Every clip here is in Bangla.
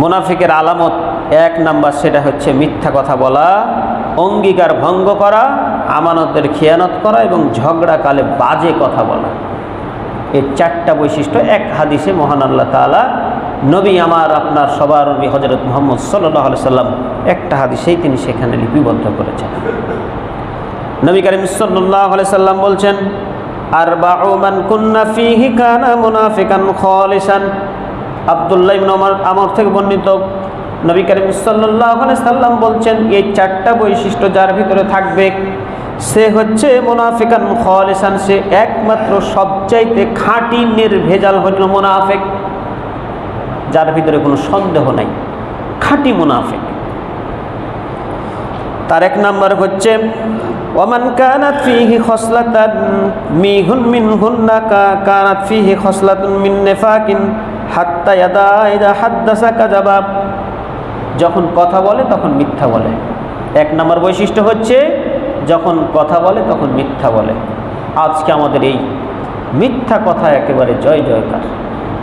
মুনাফিকের আলামত এক নাম্বার সেটা হচ্ছে মিথ্যা কথা বলা, অঙ্গীকার ভঙ্গ করা, আমানতের খেয়ানত করা এবং ঝগড়াকালে বাজে কথা বলা। এই চারটা বৈশিষ্ট্য এক হাদিসে মহান আল্লাহ তালা নবী আমার, আপনার সবার নবী হজরত মোহাম্মদ সাল্লাহ সাল্লাম একটা হাদিসেই তিনি সেখানে লিপিবদ্ধ করেছেন। নবী করিম সাল্লাহ সাল্লাম বলছেন আর বাউমান কুন্না ফিহি কানা মুনাফিকান খালিসান। আব্দুল্লাহ ইবনে ওমর আমার থেকে বর্ণিত নবী করিম সাল্লাহ সাল্লাম বলছেন, এই চারটা বৈশিষ্ট্য যার ভিতরে থাকবে, সে হচ্ছে মুনাফিকান খালিসান, সে একমাত্র সবচাইতে খাঁটি নির্ভেজাল হল মোনাফেক, যার ভিতরে কোনো সন্দেহ নাই, খাঁটি মুনাফিক। তার এক নাম্বার হচ্ছে, ওমান কানাত ফিহি খসলাতান মিহুন মিন হুন্না কানাত ফিহি খসলাতুন মিন নেফাকিন। যখন কথা বলে, তখন মিথ্যা বলে। এক নম্বর বৈশিষ্ট্য হচ্ছে, যখন কথা বলে, তখন মিথ্যা বলে। আজকে আমাদের এই মিথ্যা কথা একেবারে জয় জয়কার।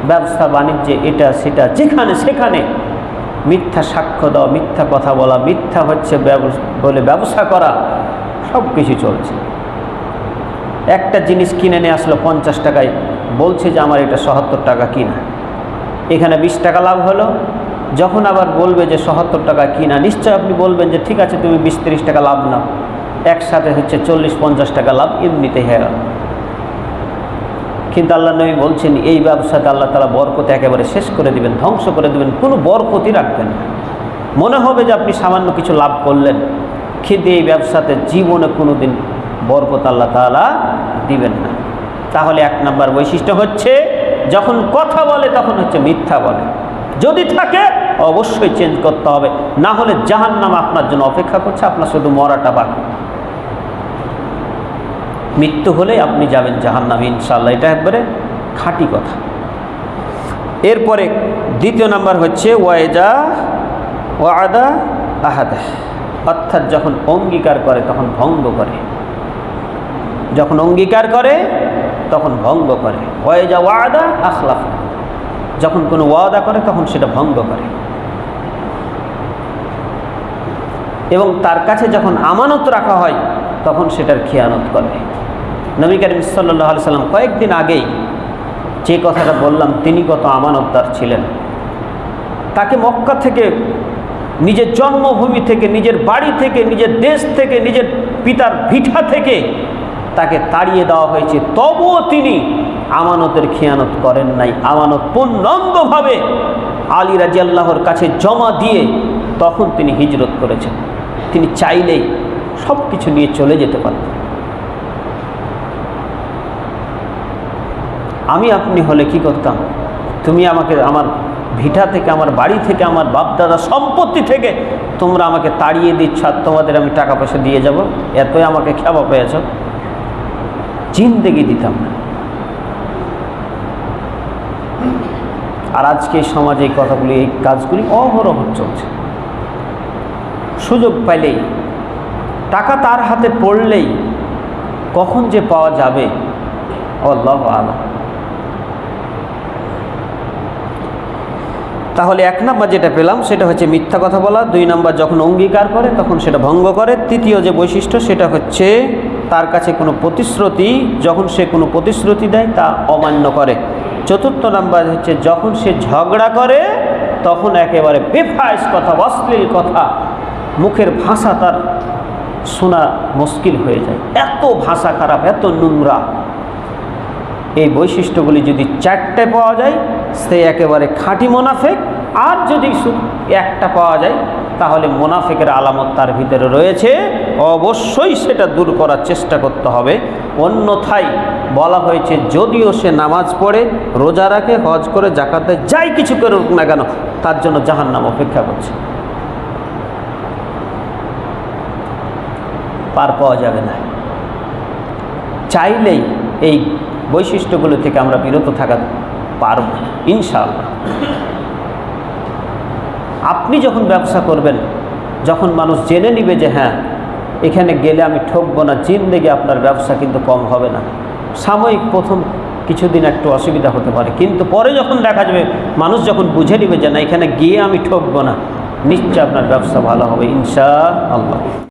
ব্যবসা, বাণিজ্যে এটা, সেটা, যেখানে, সেখানে মিথ্যা সাক্ষ্য দেওয়া মিথ্যা কথা বলা, মিথ্যা হচ্ছে বলে ব্যবসা করা সব কিছু চলছে। একটা জিনিস কিনে নিয়ে আসলো পঞ্চাশ টাকায়, বলছে যে আমার এটা সহাত্তর টাকা কিনা। এখানে বিশ টাকা লাভ হলো। যখন আবার বলবে যে সত্তর টাকা কিনা, নিশ্চয় আপনি বলবেন যে ঠিক আছে, তুমি বিশ তিরিশ টাকা লাভ নাও। একসাথে হচ্ছে চল্লিশ পঞ্চাশ টাকা লাভ এমনিতে হয়ে কিন্তু আল্লাহ নবী বলছেন, এই ব্যবসাতে আল্লাহ তালা বরকত একেবারে শেষ করে দিবেন, ধ্বংস করে দিবেন, কোনো বরকতই রাখবেন মনে হবে যে আপনি সামান্য কিছু লাভ করলেন, কিন্তু এই ব্যবসাতে জীবনে কোনো দিন বরকত আল্লাহ তালা দিবেন না। তাহলে এক নাম্বার বৈশিষ্ট্য হচ্ছে যখন কথা বলে, তখন হচ্ছে মিথ্যা বলে। যদি থাকে, অবশ্যই চেঞ্জ করতে হবে। না হলে জাহান্নাম আপনার জন্য অপেক্ষা করছে, আপনার শুধু মরাটা বাকি। মৃত্যু হলে আপনি যাবেন জাহান্নাম ইনশাল্লাহ এটা একবারে খাঁটি কথা। এরপরে দ্বিতীয় নাম্বার হচ্ছে, ওয়াইজা ওয়াদা আহাদা। অর্থাৎ যখন অঙ্গীকার করে, তখন ভঙ্গ করে। যখন অঙ্গীকার করে তখন ভঙ্গ করে। ওয়াইজা ওয়াদা আখলাফ। যখন কোনো ওয়াদা করে, তখন সেটা ভঙ্গ করে। এবং তার কাছে যখন আমানত রাখা হয়, তখন সেটার খেয়ানত করে। নবী করিম সাল্লাহ সাল্লাম কয়েকদিন আগেই যে কথাটা বললাম, তিনি কত আমানতদার ছিলেন। তাকে মক্কা থেকে, নিজের জন্মভূমি থেকে, নিজের বাড়ি থেকে, নিজের দেশ থেকে, নিজের পিতার ভিঠা থেকে তাকে তাড়িয়ে দেওয়া হয়েছে। তবুও তিনি আমানতের খেয়ানত করেন নাই। আমানত পূর্ণাঙ্গভাবে আলী রাজি আল্লাহর কাছে জমা দিয়ে তখন তিনি হিজরত করেছেন। তিনি চাইলেই সব কিছু নিয়ে চলে যেতে পারতেন। আমি আপনি হলে কি করতাম? তুমি আমাকে আমার ভিটা থেকে, আমার বাড়ি থেকে, আমার বাপদাদা সম্পত্তি থেকে তোমরা আমাকে তাড়িয়ে দিচ্ছ আর তোমাদের আমি টাকা পয়সা দিয়ে যাব? এতই আমাকে খেবা পেয়েছ। জিন্দেগি দিতাম না। আর আজকে সমাজে এই কথাগুলি, এই কাজগুলি অহরহ চলছে। সুযোগ পাইলেই, টাকা তার হাতে পড়লেই কখন যে পাওয়া যাবে, আল্লাহ আলা তাহলে এক নাম্বার যেটা পেলাম, সেটা হচ্ছে মিথ্যা কথা বলা। দুই নাম্বার যখন অঙ্গীকার করে, তখন সেটা ভঙ্গ করে। তৃতীয় যে বৈশিষ্ট্য, সেটা হচ্ছে তার কাছে কোনো প্রতিশ্রুতি, যখন সে কোনো প্রতিশ্রুতি দেয়, তা অমান্য করে। চতুর্থ নাম্বার হচ্ছে, যখন সে ঝগড়া করে, তখন একেবারে বেফাইস কথা, অশ্লীল কথা, মুখের ভাষা তার শোনা মুশকিল হয়ে যায়। এত ভাষা খারাপ, এত নোংরা। এই বৈশিষ্ট্যগুলি যদি চারটে পাওয়া যায়, সে একেবারে খাঁটি মোনাফেক। আর যদি একটা পাওয়া যায় তাহলে মোনাফেকের আলামত তার ভিতরে রয়েছে। অবশ্যই সেটা দূর করার চেষ্টা করতে হবে। অন্যথায় বলা হয়েছে, যদিও সে নামাজ পড়ে, রোজা রাখে, হজ করে জাকাতে যাই কিছু করুক না কেন, তার জন্য জাহান্নাম অপেক্ষা করছে। পার পাওয়া যাবে না। চাইলেই এই বৈশিষ্ট্যগুলো থেকে আমরা বিরত থাকা পারব, ইনশাআল্লাহ। আপনি যখন ব্যবসা করবেন, যখন মানুষ জেনে নিবে যে হ্যাঁ এখানে গেলে আমি ঠকবো না, জিন্দেগি আপনার ব্যবসা কিন্তু কম হবে না। সাময়িক প্রথম কিছুদিন একটু অসুবিধা হতে পারে। কিন্তু পরে যখন দেখা যাবে, মানুষ যখন বুঝে নিবে যে না, এখানে গিয়ে আমি ঠকবো না, নিশ্চয় আপনার ব্যবসা ভালো হবে ইনশা আল্লাহ